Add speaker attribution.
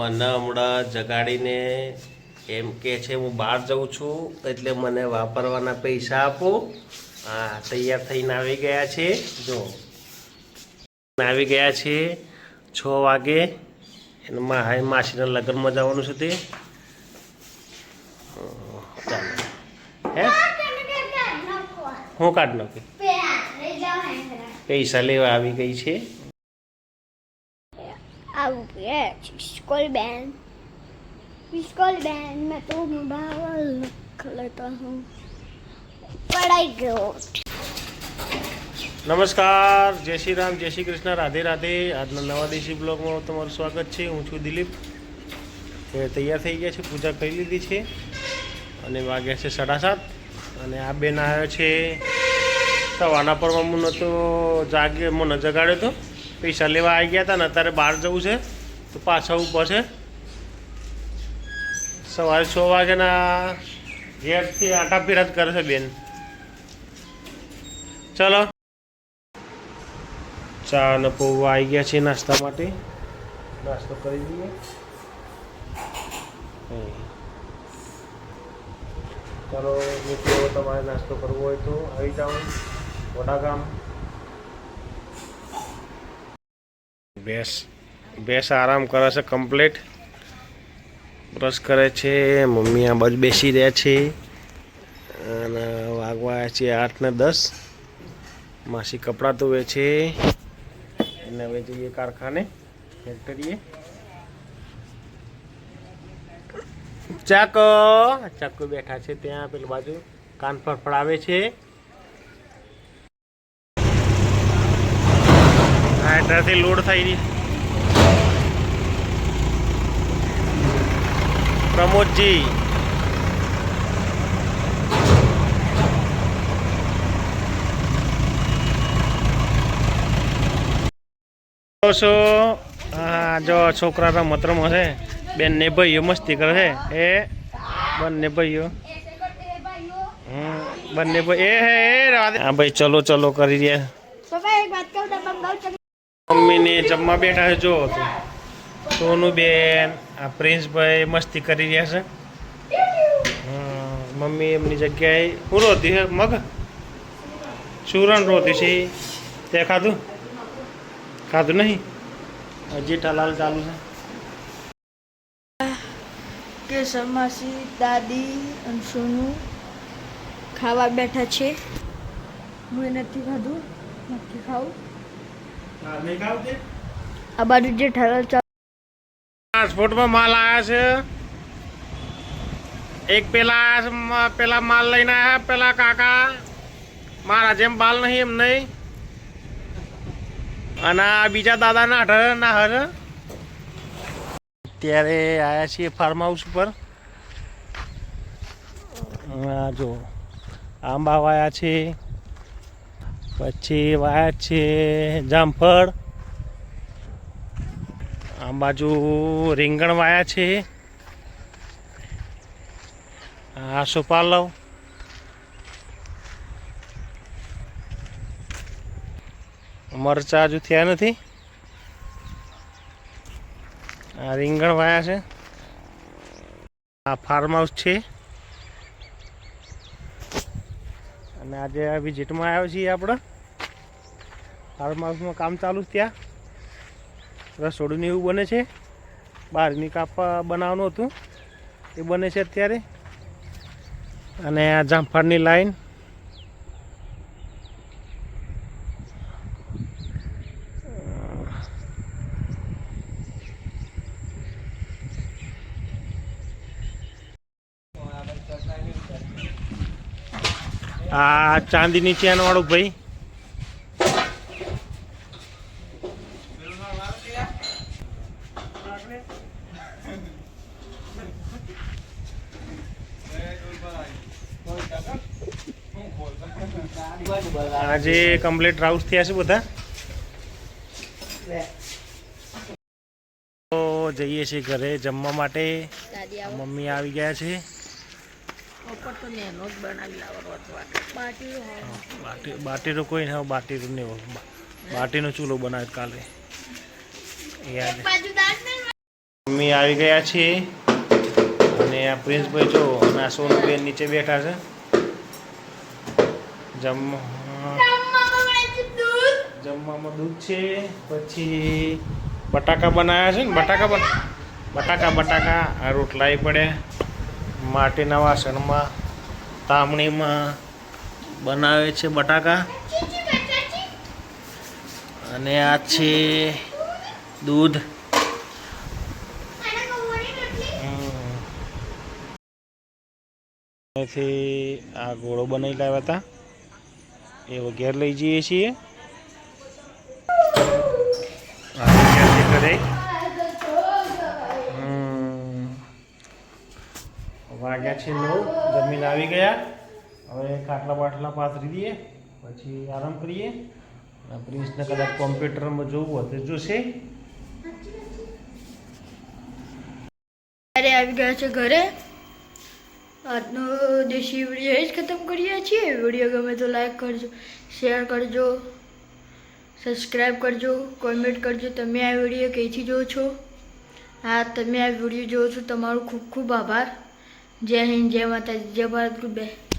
Speaker 1: મને હમણાં જગાડીને એમ કે છે હું બહાર જાઉં છું એટલે મને વાપરવાના પૈસા આપો. હા તૈયાર થઈને આવી ગયા છે. જો આવી ગયા છે છ વાગે. એને મા હાય માસીના લગ્નમાં જવાનું છે તે. ચાલો. હે? હું કાઢ નાખી? પૈસા લેવા આવી ગઈ છે.
Speaker 2: આવું કે સ્કૂલ બેન. સ્કૂલ બેન મેં તો મોબાઈલ લેતા હું. પડાઈ ગયો.
Speaker 1: નમસ્કાર, જય શ્રી રામ, જય શ્રી કૃષ્ણ, રાધે રાધે. આજના નવા દેશી બ્લોગમાં તમારું સ્વાગત છે. હું છું દિલીપ. તૈયાર થઈ ગયા છે, પૂજા કરી લીધી છે અને વાગ્યા છે સાડા સાત. અને આ બેન આવ્યો છે. સવારના પરમાં હું નહોતો જાગે મને જગાડ્યો હતો પૈસા લેવા આવી ગયા હતા ને અત્યારે બહાર જવું છે, તો પાછા ઉપર છે. સવારે છ વાગ્યાના ઘેરથી આટા પીરા જ કરે છે બેન. ચલો. ચા અને પૌવા આવી ગયા છે નાસ્તા માટે. નાસ્તો કરી દઈએ ચલો ચાલો, મિત્રો, તમારે નાસ્તો કરવો હોય તો આવી જાઓ વડાગામ ભેંસ ભેંસ આરામ કરે છે કમ્પ્લીટ બ્રશ કરે છે, મમ્મી આ બાજુ બેસી રહ્યા છે. અને વાગવા છે આઠ ને દસ. માસી કપડાં ધોવે છે. અને હવે જઈએ કારખાને ફેક્ટરીએ ચાકો ચાકો બેઠા છે ત્યાં પેલી બાજુ. કાન ફડફડાવે છે. હા લોડ થઈ રહી પ્રમોદજી. છો. જો છોકરાના મતરમાં છે. બેન ને ભાઈઓ મસ્તી કરે છે. એ, બંને ભાઈઓ. બંને ભાઈ, એ હે હા, ભાઈ, ચલો ચલો, કરી રહ્યા. મમ્મીને જમવા બેઠા છે જો તો. સોનું બેન, આ પ્રિન્સભાઈ મસ્તી કરી રહ્યા છે. મમ્મી એમની જગ્યાએ હું રોતી છે, મગ? ચૂરણ રોતી છે. તે ખાધું? ખાધું નહીં? હજી ટલાલ ચાલુ છે.
Speaker 3: કે માસી, દાદી અને સોનું ખાવા બેઠા છે. હું નથી ખાધું નથી ખાવું. આ બાજુ જે ઠરલ
Speaker 1: ટ્રાન્સપોર્ટમાં માલ આવ્યા છે. એક પેલા આયા છે, પેલા માલ લઈને આવ્યા પેલા કાકા. મારા જેમ બાલ નહીં એમ નહીં. અને બીજા બીજા દાદાના અઢાર ના હર. અત્યારે આવ્યા છીએ ફાર્મ હાઉસ ઉપર. આ જો આંબા વાયા છે. પછી વાત છે જામફળ. આ બાજુ રીંગણ વાયા છે. આ સુપાલવ મરચા હજુ થયા નથી. આ રીંગણ વાયા છે. આ ફાર્મ હાઉસ છે. અને આજે આ વિઝિટમાં આવ્યો છીએ આપણે. ફાર્મ હાઉસમાં કામ ચાલુ ત્યાં. રસોડું એવું બને છે. બહારની કાપા બનાવવાનું હતું. એ બને છે અત્યારે. અને આ જામફળની લાઈન આ ચાંદીની ચેન વાળું ભાઈ. આજે કમ્પ્લીટ રાઉસ થયા છે બધા. તો જઈએ છીએ ઘરે જમવા માટે. મમ્મી આવી ગયા છે.
Speaker 3: ઉપર તો નેનો જ બનાવી લાવવાનો હતો બાટી
Speaker 1: બાટી બાટીનો કોઈ ના બાટીનું નહીં. બાટીનો ચૂલો બનાવ્યો કાલે. મમ્મી આવી ગયા છે. અને આ પ્રિન્સભાઈ જો અને આ સોનુબેન નીચે બેઠા છે. જમવા જમવામાં દૂધ. છે. પછી બટાકા બનાવ્યા છે ને બટાકા બટાકા બટાકા આ રોટલા પડ્યા. માટીના વાસણમાં, તામણીમાં બનાવે છે બટાકા. અને આ છે દૂધ. હમ. આ ગોળો બનાવી લાવ્યા હતા. એ વગેરે લઈ જઈએ છીએ. આ વાગ્યા છે નવ, જમીન આવી ગયા. હવે ખાટલા બાટલા પાથરી દઈએ, પછી આરામ કરીએ. અને પ્રિન્સને કદાચ કોમ્પ્યુટરમાં જોવું હોય તો જોશે.
Speaker 3: ત્યારે આવી ગયા છે ઘરે. આજનો દેશી વીડિયો એ જ ખતમ કરીએ છીએ. વીડિયો ગમે તો લાઈક કરજો શેર કરજો સબસ્ક્રાઈબ કરજો કોમેન્ટ કરજો. તમે આ વીડિયો કઈથી જોવો છો? હા, તમે આ વીડિયો જોવો છો. તમારો ખૂબ ખૂબ આભાર. જય હિન્દ જય માતાજી જય ભારત ગુડ બાય